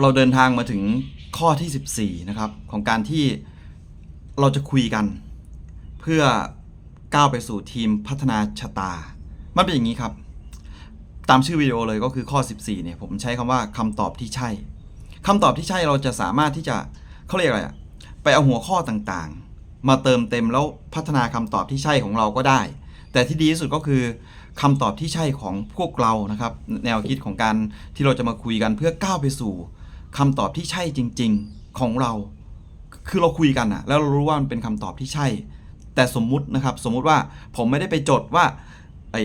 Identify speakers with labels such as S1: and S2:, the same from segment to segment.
S1: เราเดินทางมาถึงข้อที่ 14 นะครับ ของการที่เราจะคุยกัน เพื่อก้าวไปสู่ทีมพัฒนาชะตา มันเป็นอย่างนี้ครับ ตามชื่อวิดีโอเลยก็คือข้อ 14 เนี่ย ผมใช้คำว่าคำตอบที่ใช่คำตอบที่ใช่เราจะสามารถที่จะเขาเรียกอะไรอะไปเอาหัวข้อต่างๆ มาเติมเต็มแล้วพัฒนาคำตอบที่ใช่ของเราก็ได้ แต่ที่ดีที่สุดก็คือคำตอบที่ใช่ของพวกเรานะครับ แนวคิดของการที่เราจะมาคุยกันเพื่อก้าวไปสู่ คำตอบที่ใช่จริง ๆของเรา คือเราคุยกันอะแล้วเรารู้ว่ามันเป็นคำตอบที่ใช่ แต่สมมุตินะครับ สมมุติว่าผมไม่ได้ไปจดว่าไอ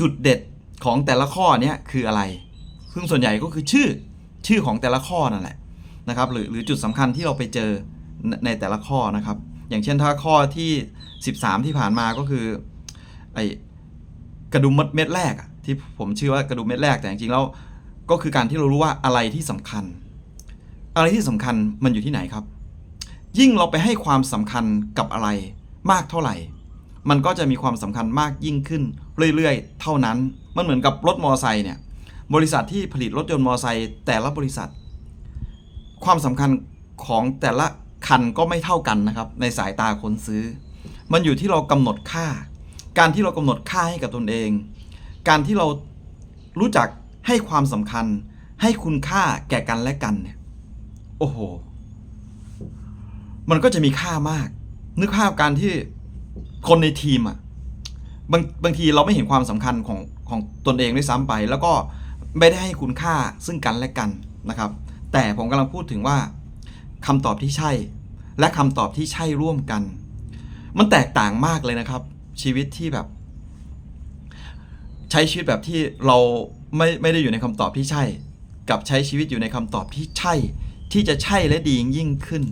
S1: จุดเด็ดของแต่ละข้อเนี้ยคืออะไร ซึ่งส่วนใหญ่ก็คือชื่อชื่อของแต่ละข้อนั่นแหละนะครับหรือหรือจุดสำคัญที่เราไปเจอในในแต่ละข้อนะครับ อย่างเช่นถ้าข้อที่ 13 ที่ผ่านมาก็คือไอกระดุมเม็ดเม็ดแรกที่ผมชื่อว่ากระดุมเม็ดแรกแต่จริงๆแล้วก็คือการที่เรารู้ว่าอะไรที่สำคัญ อะไรที่สำคัญมันอยู่ที่ไหนครับ ยิ่งเราไปให้ความสำคัญกับอะไรมากเท่าไหร่ มันก็จะมีความสำคัญมากยิ่งขึ้นเรื่อยๆ เท่านั้น มันเหมือนกับรถมอเตอร์ไซค์เนี่ย บริษัทที่ผลิตรถยนต์มอเตอร์ไซค์แต่ละบริษัท ความสำคัญของแต่ละคันก็ไม่เท่ากันนะครับ ในสายตาคนซื้อ มันอยู่ที่เรากำหนดค่า การที่เรากำหนดค่าให้กับตนเอง การที่เรารู้จักให้ความสำคัญ ให้คุณค่าแก่กันและกันเนี่ย โอ้โห มันก็จะมีค่ามาก นึกภาพการที่คนในทีมอะบางบางทีเราไม่เห็นความสำคัญของของตนเองด้วยซ้ำไป แล้วก็ไม่ได้ให้คุณค่าซึ่งกันและกันนะครับ แต่ผมกำลังพูดถึงว่าคำตอบที่ใช่ และคำตอบที่ใช่ร่วมกัน มันแตกต่างมากเลยนะครับ ชีวิตที่แบบ ใช้ชีวิตแบบที่เราไม่ไม่ได้อยู่ในคำตอบที่ใช่ กับใช้ชีวิตอยู่ในคำตอบที่ใช่ ที่จะใช่และดียิ่งขึ้น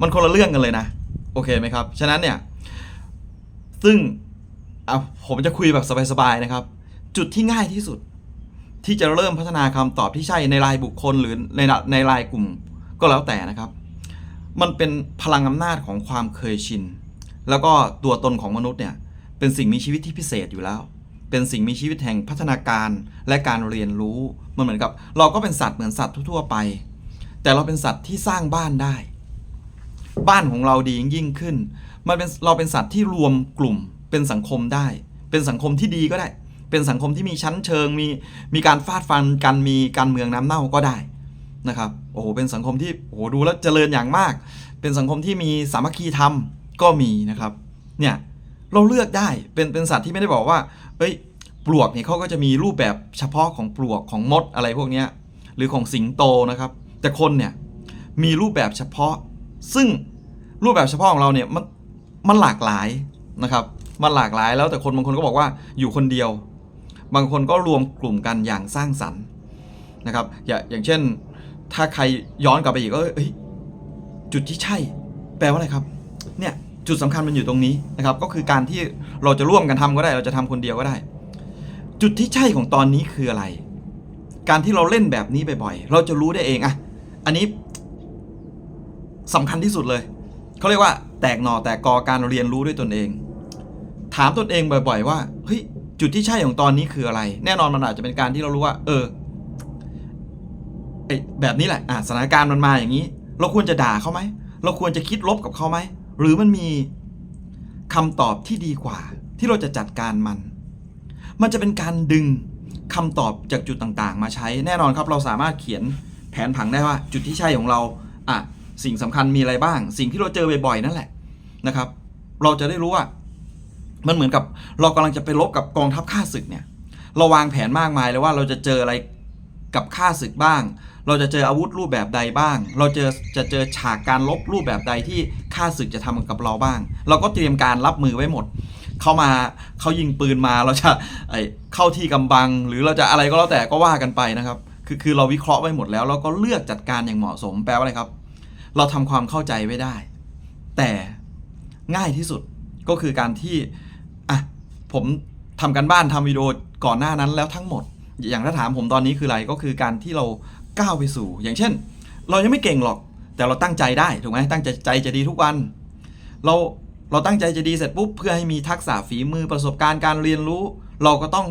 S1: มันคนละเรื่องกันเลยนะ โอเคไหมครับ ฉะนั้นเนี่ย ซึ่งอะผมจะคุยแบบสบายๆนะครับ จุดที่ง่ายที่สุด ที่จะเริ่มพัฒนาคำตอบที่ใช่ในรายบุคคลหรือในในรายกลุ่มก็แล้วแต่นะครับ มันเป็นพลังอำนาจของความเคยชิน แล้วก็ตัวตนของมนุษย์เนี่ย เป็นสิ่งมีชีวิตที่พิเศษอยู่แล้ว เป็นสิ่งมีชีวิตแห่งพัฒนาการและการเรียนรู้ มันเหมือนกับ เราก็เป็นสัตว์เหมือนสัตว์ทั่วๆไป แต่เราเป็นสัตว์ที่สร้างบ้านได้ บ้านของเราดียิ่งขึ้น มันเป็นเราเป็นสัตว์ที่รวมกลุ่มเป็นสังคมได้ เป็นสังคมที่ดีก็ได้ เป็นสังคมที่มีชั้นเชิง มีมีการฟาดฟันกันมีการเมืองน้ำเน่าก็ได้นะครับโอ้โหเป็นสังคมที่โอ้โหดูแล้วเจริญอย่างมาก เป็นสังคมที่มีสามัคคีธรรมก็มีนะครับเนี่ยเราเลือกได้เป็นเป็นสัตว์ที่ไม่ได้บอกว่าเอ้ยปลวกเนี่ยเขาก็จะมีรูปแบบเฉพาะของปลวกของมดอะไรพวกนี้หรือของสิงโตนะครับ แต่คนเนี่ยมีรูปแบบเฉพาะ ซึ่งรูปแบบเฉพาะของเราเนี่ยมันมันหลากหลายนะครับ มันหลากหลายแล้วแต่คนบางคนก็บอกว่าอยู่คนเดียว บางคนก็รวมกลุ่มกันอย่างสร้างสรรค์นะครับ อย่างเช่น ถ้าใครย้อนกลับไปอีกก็เอ้ยจุดที่ใช่ แปลว่าอะไรครับ เนี่ยจุดสำคัญมันอยู่ตรงนี้นะครับ ก็คือการที่เราจะร่วมกันทำก็ได้ เราจะทำคนเดียวก็ได้ จุดที่ใช่ของตอนนี้คืออะไร การที่เราเล่นแบบนี้บ่อยๆ เราจะรู้ได้เองอะ อันนี้สำคัญที่สุดเลยเขาเรียกว่าแตกหน่อแตกกอการเรียนรู้ด้วยตนเอง ถามตนเองบ่อยๆ ว่าเฮ้ยจุดที่ใช่ของตอนนี้คืออะไร แน่นอนมันอาจจะเป็นการที่เรารู้ว่า เออแบบนี้แหละอะสถานการณ์มันมาอย่างนี้ เราควรจะด่าเขาไหมเราควรจะคิดลบกับเขาไหมหรือมันมีคำตอบที่ดีกว่า ที่เราจะจัดการมัน มันจะเป็นการดึงคำตอบจากจุดต่างๆ มาใช้แน่นอนครับ เราสามารถเขียน แผนผังได้ว่าจุดที่ใช่ของเราอะสิ่งสำคัญมีอะไรบ้าง สิ่งที่เราเจอบ่อยๆนั่นแหละนะครับ เราจะได้รู้ว่า มันเหมือนกับเรากำลังจะไปรบกับกองทัพข้าศึกเนี่ยเราวางแผนมากมายเลยว่าเราจะเจออะไรกับข้าศึกบ้าง เราจะเจออาวุธรูปแบบใดบ้าง เราเจอจะเจอฉากการลบรูปแบบใดที่ข้าศึกจะทำกับเราบ้าง เราก็เตรียมการรับมือไว้หมด เขามาเขายิงปืนมาเราจะไอเข้าที่กำบัง หรือเราจะอะไรก็แล้วแต่ก็ว่ากันไปนะครับ คือคือเราวิเคราะห์ไว้หมดแล้ว เราก็เลือกจัดการอย่างเหมาะสมแปลว่าอะไรครับ เราทำความเข้าใจไว้ได้ แต่ง่ายที่สุดก็คือการที่อะผมทำกันบ้านทำวิดีโอก่อนหน้านั้นแล้วทั้งหมด อย่างถ้าถามผมตอนนี้คืออะไรก็คือการที่เราก้าวไปสู่ อย่างเช่น เรายังไม่เก่งหรอก แต่เราตั้งใจได้ถูกไหมตั้งใจใจจะดีทุกวัน เราเราตั้งใจจะดีเสร็จปุ๊บเพื่อให้มีทักษะฝีมือประสบการณ์การเรียนรู้ เราก็ต้อง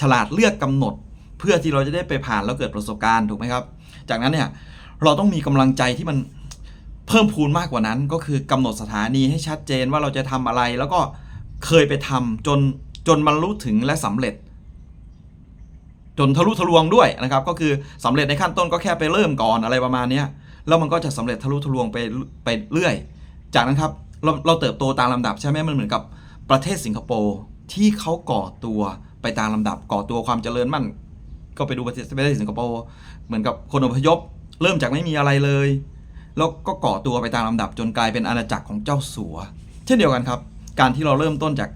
S1: ฉลาดเลือกกำหนด เพื่อที่เราจะได้ไปผ่านแล้วเกิดประสบการณ์ถูกไหมครับ จากนั้นเนี่ยเราต้องมีกำลังใจที่มันเพิ่มพูนมากกว่านั้น ก็คือกำหนดสถานีให้ชัดเจนว่าเราจะทำอะไร แล้วก็เคยไปทำจนจนมันรู้ถึงและสำเร็จ จนทะลุทะลวงด้วยนะครับ ก็คือสำเร็จในขั้นต้นก็แค่ไปเริ่มก่อนอะไรประมาณนี้แล้วมันก็จะสำเร็จทะลุทะลวงไปไปเรื่อย จากนั้นครับเราเราเติบโตตามลำดับใช่ไหมมันเหมือนกับประเทศสิงคโปร์ที่เขาก่อตัวไปตามลำดับก่อตัวความเจริญมั่น ก็ไปดูประเทศประเทศสิงคโปร์เหมือนกับคนอพยพ เริ่มจากไม่มีอะไรเลย แล้วก็ก่อตัวไปตามลำดับจนกลายเป็นอาณาจักรของเจ้าสัว เช่นเดียวกันครับ การที่เราเริ่มต้นจาก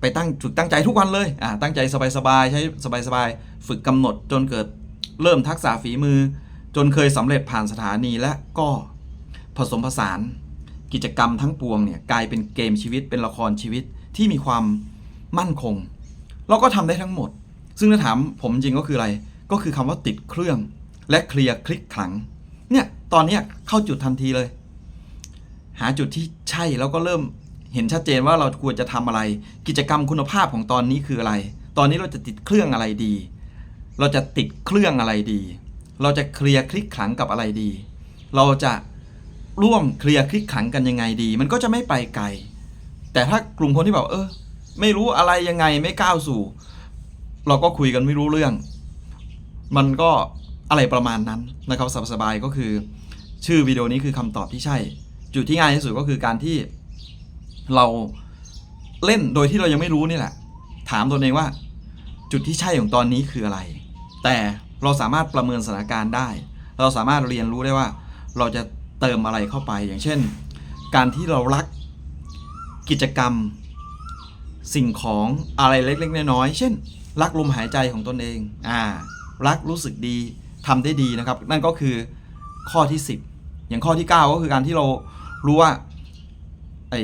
S1: ไปตั้งฝึกตั้งใจทุกวันเลยอ่าตั้งใจสบายๆใช้สบายๆฝึกกำหนดจนเกิดเริ่มทักษะฝีมือ จนเคยสำเร็จผ่านสถานีและก็ผสมผสาน กิจกรรมทั้งปวงเนี่ยกลายเป็นเกมชีวิตเป็นละครชีวิตที่มีความมั่นคงเราก็ทำได้ทั้งหมด ซึ่งถ้าถามผมจริงก็คืออะไร ก็คือคำว่าติดเครื่อง และเคลียร์คลิกขลัง เนี่ยตอนนี้เข้าจุดทันทีเลย หาจุดที่ใช่แล้วก็เริ่มเห็นชัดเจนว่าเราควรจะทำอะไร กิจกรรมคุณภาพของตอนนี้คืออะไร ตอนนี้เราจะติดเครื่องอะไรดี เราจะติดเครื่องอะไรดี เราจะเคลียร์คลิกขลังกับอะไรดี เราจะร่วมเคลียร์คลิกขังกันยังไงดี มันก็จะไม่ไปไกล แต่ถ้ากลุ่มคนที่แบบเออ ไม่รู้อะไรยังไงไม่ก้าวสู่ เราก็คุยกันไม่รู้เรื่อง มันก็อะไรประมาณนั้นนะครับสบายๆก็คือ ชื่อวิดีโอนี้คือคำตอบที่ใช่ จุดที่ง่ายที่สุดก็คือการที่เราเล่นโดยที่เรายังไม่รู้นี่แหละ ถามตัวเองว่า จุดที่ใช่ของตอนนี้คืออะไร แต่เราสามารถประเมินสถานการณ์ได้ เราสามารถเรียนรู้ได้ว่า เราจะเติมอะไรเข้าไป อย่างเช่น การที่เรารักกิจกรรม สิ่งของอะไรเล็กๆน้อยๆเช่น รักลมหายใจของตนเองอ่ารักรู้สึกดีทำได้ดีนะครับ นั่นก็คือข้อที่ 10 อย่างข้อที่ 9 ก็คือการที่เรารู้ว่าไอ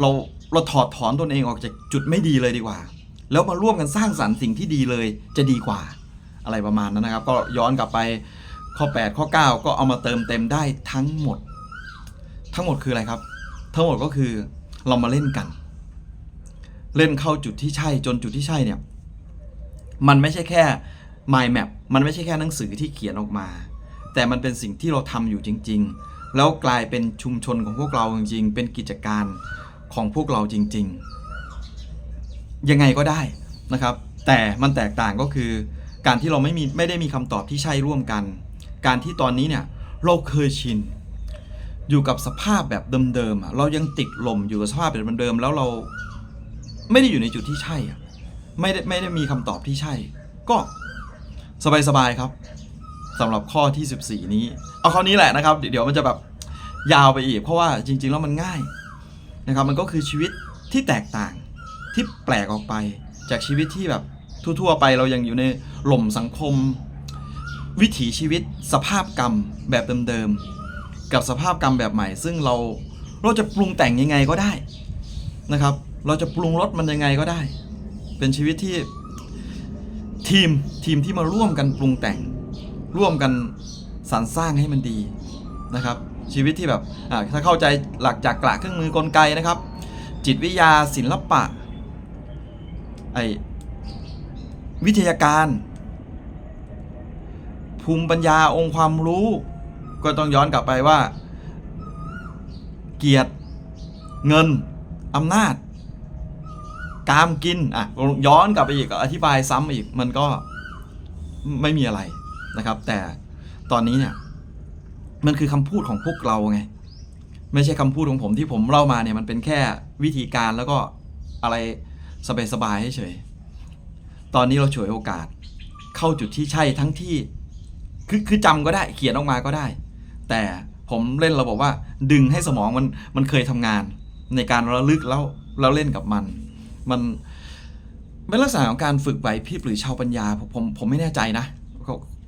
S1: เราเราถอดถอนตนเองออกจากจุดไม่ดีเลยดีกว่า แล้วมาร่วมกันสร้างสรรค์สิ่งที่ดีเลยจะดีกว่าอะไรประมาณนั้นนะครับ ก็ย้อนกลับไปข้อ 8 ข้อ 9 ก็เอามาเติมเต็มได้ทั้งหมด ทั้งหมดคืออะไรครับ ทั้งหมดก็คือเรามาเล่นกัน เล่นเข้าจุดที่ใช่จนจุดที่ใช่เนี่ย มันไม่ใช่แค่ mind map มันไม่ใช่แค่หนังสือที่เขียนออกมา แต่มันเป็นสิ่งที่เราทำอยู่จริง ๆ แล้วกลายเป็นชุมชนของพวกเราจริง ๆ เป็นกิจการของพวกเราจริง ๆ ยังไงก็ได้นะครับ แต่มันแตกต่างก็คือ การที่เราไม่มีไม่ได้มีคำตอบที่ใช่ร่วมกัน การที่ตอนนี้เนี่ยเราเคยชินอยู่กับสภาพแบบเดิมๆอะเรายังติดลมอยู่กับสภาพแบบเดิมๆแล้วเราไม่ได้อยู่ในจุดที่ใช่อะ ไม่ได้ไม่ได้มีคำตอบที่ใช่ ก็สบายๆครับสำหรับข้อที่ 14 นี้ เอาข้อนี้แหละนะครับ เดี๋ยวมันจะแบบยาวไปอีก เพราะว่าจริง ๆ แล้วมันง่ายนะครับ มันก็คือชีวิตที่แตกต่างที่แปลกออกไปจากชีวิตที่แบบทั่วๆไปเรายังอยู่ในหล่มสังคม วิถีชีวิต สภาพกรรมแบบเดิมๆกับสภาพกรรมแบบใหม่ ซึ่งเราเราจะปรุงแต่งยังไงก็ได้นะครับ เราจะปรุงรสมันยังไงก็ได้ เป็นชีวิตที่ทีมทีมที่มาร่วมกันปรุงแต่ง ร่วมกันสรรสร้างให้มันดีนะครับ ชีวิตที่แบบถ้าเข้าใจหลักจากกระเครื่องมือกลไกนะครับ จิตวิทยาศิลปะไอวิทยาการ ภูมิปัญญาองค์ความรู้ ก็ต้องย้อนกลับไปว่า เกียรติ เงินอำนาจ กามกินอะย้อนกลับไปอีกอธิบายซ้ำอีกมันก็ไม่มีอะไรนะครับ แต่ตอนนี้เนี่ยมันคือคำพูดของพวกเราไงไม่ใช่คำพูดของผมที่ผมเล่ามาเนี่ยมันเป็นแค่วิธีการแล้วก็อะไรสบายๆเฉยๆตอนนี้เราฉวยโอกาสเข้าจุดที่ใช่ทั้งที่คือคือจำก็ได้เขียนออกมาก็ได้ แต่ผมเล่นเระบบว่า ดึงให้สมองมันมันเคยทำงานในการระลึกแล้วแล้วเล่นกับมัน มันเป็นลักษณะของการฝึกไหวพริบหรือชาวปัญญาผมผมผมไม่แน่ใจนะ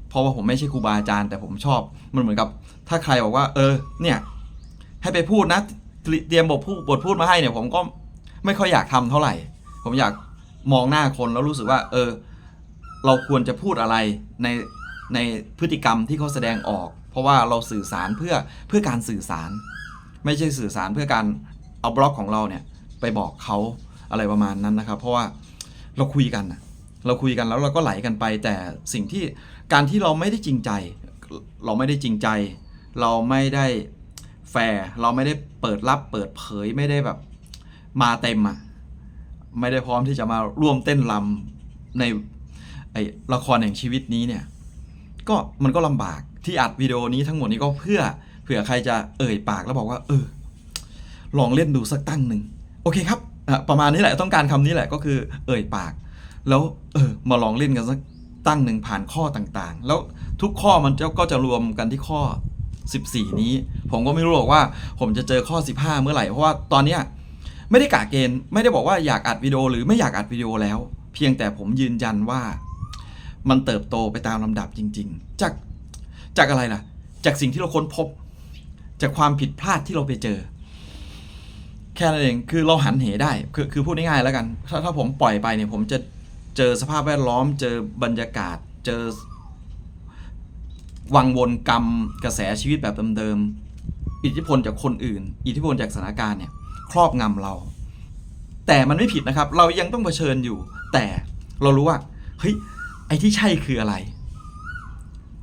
S1: เพราะว่าผมไม่ใช่ครูบาอาจารย์แต่ผมชอบมันเหมือนกับ ถ้าใครบอกว่า เออ เนี่ย ให้ไปพูดนะเตรียมบทพูดบทพูดมาให้เนี่ย ผมก็ไม่ค่อยอยากทำเท่าไหร่ ผมอยากมองหน้าคนแล้วรู้สึกว่า เออ เราควรจะพูดอะไรในในพฤติกรรมที่เขาแสดงออก เพราะว่าเราสื่อสารเพื่อเพื่อการสื่อสาร ไม่ใช่สื่อสารเพื่อการเอาบล็อกของเราเนี่ยไปบอกเขา อะไรประมาณนั้นนะครับ เพราะว่าเราคุยกันเราคุยกันแล้วเราก็ไหลกันไป แต่สิ่งที่การที่เราไม่ได้จริงใจ เราไม่ได้จริงใจ เราไม่ได้แฟร์เราไม่ได้เปิดรับเปิดเผยไม่ได้แบบมาเต็มอะไม่ได้พร้อมที่จะมาร่วมเต้นรำในไอละครแห่งชีวิตนี้เนี่ยก็มันก็ลำบากที่อัดวิดีโอนี้ทั้งหมดนี้ก็เพื่อเผื่อใครจะเอ่ยปากแล้วบอกว่า เออ ลองเล่นดูสักตั้งหนึ่งโอเคครับ ประมาณนี้แหละต้องการคำนี้แหละก็คือ เอ่ยปาก แล้วเออมาลองเล่นกันสักตั้งหนึ่งผ่านข้อต่างๆ แล้วทุกข้อมันก็จะรวมกันที่ข้อ 14 นี้ ผมก็ไม่รู้หรอกว่า ผมจะเจอข้อ 15 เมื่อไหร่เพราะว่าตอนเนี้ยไม่ได้กะเกณฑ์ไม่ได้บอกว่าอยากอัดวิดีโอหรือไม่อยากอัดวิดีโอแล้ว เพียงแต่ผมยืนยันว่า มันเติบโตไปตามลำดับจริง ๆ จากจากอะไรล่ะ จากสิ่งที่เราค้นพบ จากความผิดพลาดที่เราไปเจอ แค่นั้นเอง คือเราหันเหได้ คือคือพูดง่ายๆแล้วกัน ถ้าถ้าผมปล่อยไปเนี่ย ผมจะเจอสภาพแวดล้อม เจอบรรยากาศ เจอ วังวนกรรม กระแสชีวิตแบบเดิมๆ อิทธิพลจากคนอื่น อิทธิพลจากสถานการณ์เนี่ย ครอบงำเรา แต่มันไม่ผิดนะครับ เรายังต้องเผชิญอยู่ แต่เรารู้ว่า เฮ้ย ไอ้ที่ใช่คืออะไร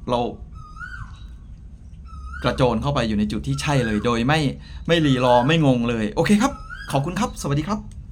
S1: เรา กระโจนเข้าไปอยู่ในจุดที่ใช่เลย โดยไม่ไม่รีรอไม่งงเลย โอเคครับ ขอบคุณครับ สวัสดีครับ